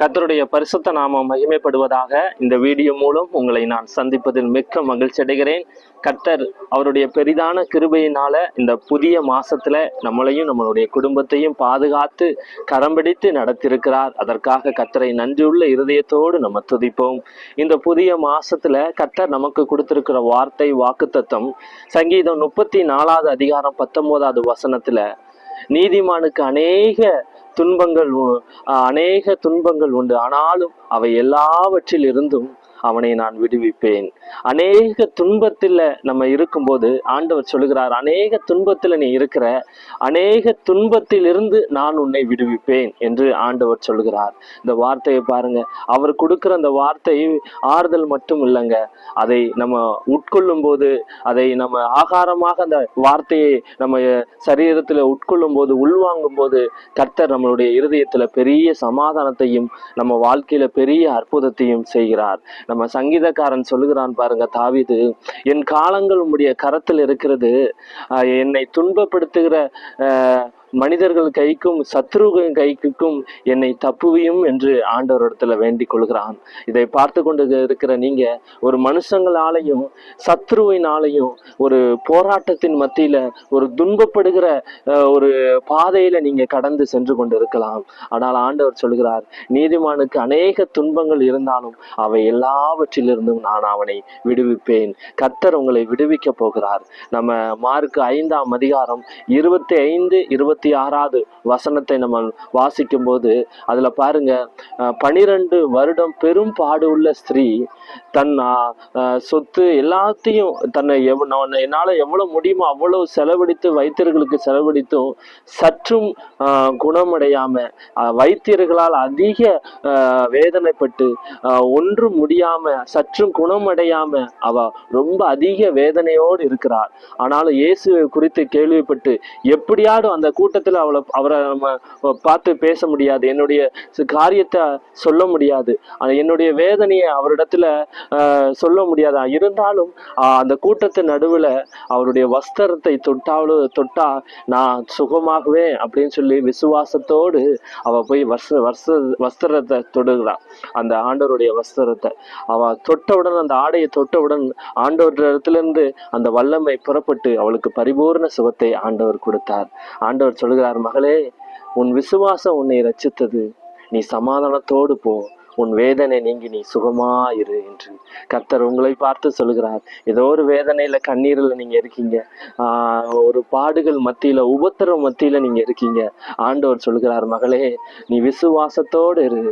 கத்தருடைய பரிசுத்த நாமம் மகிமைப்படுவதாக இந்த வீடியோ மூலம் உங்களை நான் சந்திப்பதில் மிக்க மகிழ்ச்சி அடைகிறேன். கத்தர் அவருடைய பெரிதான கிருபையினால இந்த புதிய மாசத்துல நம்மளையும் நம்மளுடைய குடும்பத்தையும் பாதுகாத்து கரம் பிடித்து நடத்திருக்கிறார் அதற்காக கத்தரை நன்றியுள்ள இருதயத்தோடு நம்ம துதிப்போம். இந்த புதிய மாசத்துல கத்தர் நமக்கு கொடுத்திருக்கிற வார்த்தை வாக்குத்தத்தம் சங்கீதம் முப்பத்தி நாலாவது அதிகாரம் பத்தொன்பதாவது வசனத்துல நீதிமானுக்கு அநேக துன்பங்கள் உ- அநேக துன்பங்கள் உண்டு. ஆனாலும் அவை எல்லாவற்றிலிருந்தும் அவனை நான் விடுவிப்பேன். அநேக துன்பத்தில் நம்ம இருக்கும்போது ஆண்டவர் சொல்லுகிறார் அநேக துன்பத்தில் நீ இருக்கிற அநேக துன்பத்திலிருந்து நான் உன்னை விடுவிப்பேன் என்று ஆண்டவர் சொல்லுகிறார். இந்த வார்த்தையை பாருங்க. அவர் கொடுக்கிற அந்த வார்த்தை ஆறுதல் மட்டும் இல்லைங்க. அதை நம்ம உட்கொள்ளும் போது அதை நம்ம ஆகாரமாக அந்த வார்த்தையை நம்ம சரீரத்தில் உட்கொள்ளும் போது உள்வாங்கும் போது கர்த்தர் நம்மளுடைய இருதயத்துல பெரிய சமாதானத்தையும் நம்ம வாழ்க்கையில பெரிய அற்புதத்தையும் செய்கிறார். நம்ம சங்கீதக்காரன் சொல்லுகிறான் பாருங்க தாவிது என் காலங்கள் உம்முடைய கரத்தில் இருக்கிறது என்னை துன்பப்படுத்துகிற மனிதர்கள் கைக்கும் சத்ருவின் கைக்கும் என்னை தப்புவியும் என்று ஆண்டவரிடத்துல வேண்டிக் கொள்கிறான். இதை பார்த்து கொண்டு இருக்கிற நீங்க ஒரு மனுஷங்களாலையும் சத்ருவினாலையும் ஒரு போராட்டத்தின் மத்தியில ஒரு துன்பப்படுகிற ஒரு பாதையில நீங்க கடந்து சென்று கொண்டு இருக்கலாம் ஆனால் ஆண்டவர் சொல்கிறார் நீதிமானுக்கு அநேக துன்பங்கள் இருந்தாலும் அவை எல்லாவற்றிலிருந்தும் நான் அவனை விடுவிப்பேன். கர்த்தர் உங்களை விடுவிக்க போகிறார். நம்ம மார்க் ஐந்தாம் அதிகாரம் இருபத்தி ஐந்து இருபத்தி ஆறாவது வசனத்தை நம்ம வாசிக்கும் போது அதுல பாருங்க பனிரெண்டு வருடம் பெரும் பாடு உள்ள ஸ்திரீ தன் சொத்து எல்லாத்தையும் தன்னை எவ் என்னால எவ்வளவு முடியுமோ அவ்வளவு செலவழித்து வைத்தியர்களுக்கு செலவழித்தும் சற்றும் ஆஹ், குணமடையாம வைத்தியர்களால் அதிக ஆஹ், வேதனைப்பட்டு ஒன்றும் முடியாம சற்றும் குணமடையாம அவ ரொம்ப அதிக வேதனையோடு இருக்கிறார் ஆனாலும் இயேசுவை குறித்து கேள்விப்பட்டு எப்படியாடும் அந்த கூட்டத்தில் அவளை அவரை நம்ம பார்த்து பேச முடியாது. என்னுடைய காரியத்தை சொல்ல முடியாது. என்னுடைய வேதனையை அவரிடத்துல சொல்ல முடியாது. இருந்தாலும் அந்த கூட்டத்து நடுவுல அவருடைய வஸ்திரத்தை தொட்டாலும் தொட்டா நான் சுகமாகவே அப்படின்னு சொல்லி விசுவாசத்தோடு அவ போய் வஸ்திர வஸ்திர வஸ்திரத்தை தொடுகிறான் அந்த ஆண்டவருடைய வஸ்திரத்தை. அவ தொட்டவுடன் அந்த ஆடையை தொட்டவுடன் ஆண்டவரிடத்திலிருந்து அந்த வல்லமை புறப்பட்டு அவளுக்கு பரிபூர்ண சுகத்தை ஆண்டவர் கொடுத்தார். ஆண்டவர் சொல்கிறார் மகளே உன் விசுவாசம் உன்னை ரச்சித்தது நீ சமாதானத்தோடு போ. உன் வேதனை நீங்கி நீ சுகமாயிரு என்று கர்த்தர் உங்களை பார்த்து சொல்கிறார் ஏதோ ஒரு வேதனையில கண்ணீரில் நீங்க இருக்கீங்க. ஒரு பாடுகள் மத்தியில உபத்திரம் மத்தியில நீங்க இருக்கீங்க. ஆண்டவர் சொல்கிறார் மகளே நீ விசுவாசத்தோடு இரு.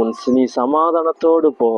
உன் நீ சமாதானத்தோடு போ.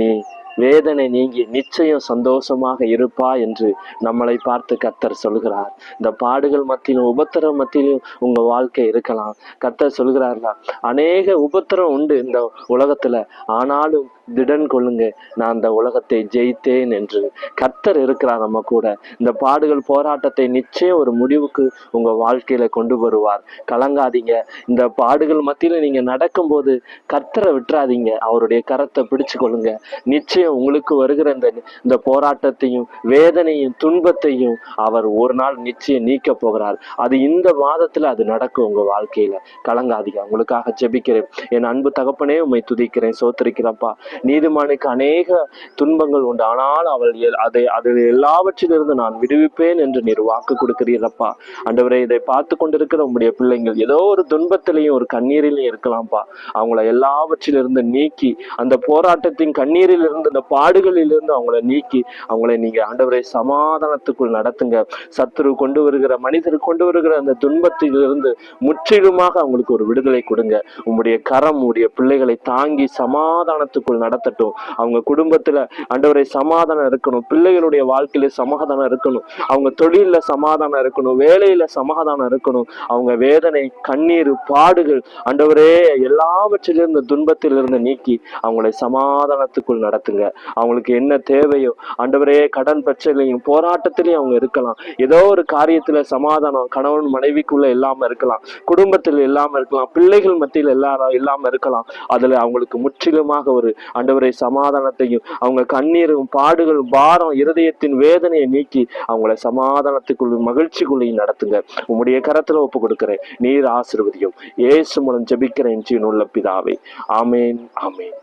நீ வேதனை நீங்கி நிச்சயம் சந்தோஷமாக இருப்பா என்று நம்மளை பார்த்து கர்த்தர் சொல்கிறார். இந்த பாடுகள் மத்தியிலும் உபத்திரம் மத்தியிலும் உங்க வாழ்க்கை இருக்கலாம். கத்தர் சொல்கிறார்களா அநேக உபத்திரம் உண்டு இந்த உலகத்துல. ஆனாலும் திடன் கொள்ளுங்க நான் அந்த உலகத்தை ஜெயித்தேன் என்று. கர்த்தர் இருக்கிறார் நம்ம கூட. இந்த பாடுகள் போராட்டத்தை நிச்சயம் ஒரு முடிவுக்கு உங்க வாழ்க்கையில கொண்டு வருவார். கலங்காதீங்க. இந்த பாடுகள் மத்தியில நீங்க நடக்கும்போது கர்த்தரை விட்டுறாதீங்க. அவருடைய கரத்தை பிடிச்சு கொள்ளுங்க நிச்சயம் உங்களுக்கு வருகிற இந்த இந்த போராட்டத்தையும் வேதனையும் துன்பத்தையும் அவர் ஒரு நாள் நிச்சயம் நீக்க போகிறார். அது இந்த மாதத்துல அது நடக்கும் உங்க வாழ்க்கையில. கலங்காதீங்க. உங்களுக்காக ஜெபிக்கிறேன். என் அன்பு தகப்பனே உம்மை துதிக்கிறேன் சோத்திருக்கிறப்பா நீதிமானுக்கு அநேக துன்பங்கள் உண்டு. ஆனால் அவள் அதை அது எல்லாவற்றிலிருந்து நான் விடுவிப்பேன் என்று நீர் வாக்கு கொடுக்கிறீரப்பா அன்றவரை இதை பார்த்து கொண்டிருக்கிற உங்களுடைய பிள்ளைங்கள் ஏதோ ஒரு துன்பத்திலையும் ஒரு கண்ணீரிலையும் இருக்கலாம்ப்பா. அவங்கள எல்லாவற்றிலிருந்து நீக்கி அந்த போராட்டத்தின் கண்ணீரிலிருந்து அந்த பாடுகளிலிருந்து அவங்கள நீக்கி அவங்கள நீங்க ஆண்டவரை சமாதானத்துக்குள் நடத்துங்க. சத்துரு கொண்டு வருகிற மனிதர் கொண்டு வருகிற அந்த துன்பத்திலிருந்து முற்றிலுமாக அவங்களுக்கு ஒரு விடுதலை கொடுங்க. உங்களுடைய கரம் உங்களுடைய பிள்ளைகளை தாங்கி சமாதானத்துக்குள் நடத்தட்டும். அவங்க குடும்பத்துல ஆண்டவரை சமாதானம் இருக்கணும். பிள்ளைகளுடைய வாழ்க்கையில சமாதானம் இருக்கணும். அவங்க தொழிலில் சமாதானம் இருக்கணும். வேலையில சமாதானம் இருக்கணும். அவங்க வேதனை கண்ணீர் பாடுகள் ஆண்டவரே எல்லாவற்றிலிருந்து துன்பத்திலிருந்து நீக்கி அவங்களை சமாதானத்துக்குள் நடத்துங்க. அவங்களுக்கு என்ன தேவையோ ஆண்டவரே கடன் பிரச்சனையும் போராட்டத்திலையும் அவங்க இருக்கலாம். ஏதோ ஒரு காரியத்துல சமாதானம் கணவன் மனைவிக்குள்ள இல்லாம இருக்கலாம். குடும்பத்தில் இல்லாம இருக்கலாம். பிள்ளைகள் மத்தியில் எல்லாரும் இல்லாம இருக்கலாம். அதுல அவங்களுக்கு முற்றிலுமாக ஒரு ஆண்டவரை சமாதானத்தையும் அவங்க கண்ணீரும் பாடுகள் பாரம் இருதயத்தின் வேதனையை நீக்கி அவங்கள சமாதானத்துக்குள்ளும் மகிழ்ச்சிக்குள்ளையும் நடத்துங்க. உங்களுடைய கரத்துல ஒப்பு கொடுக்கிறேன். நீர் ஆசிர்வதியும். இயேசு மூலம் ஜபிக்கிறேன் ஜீவனுள்ள பிதாவை. ஆமேன் ஆமேன்.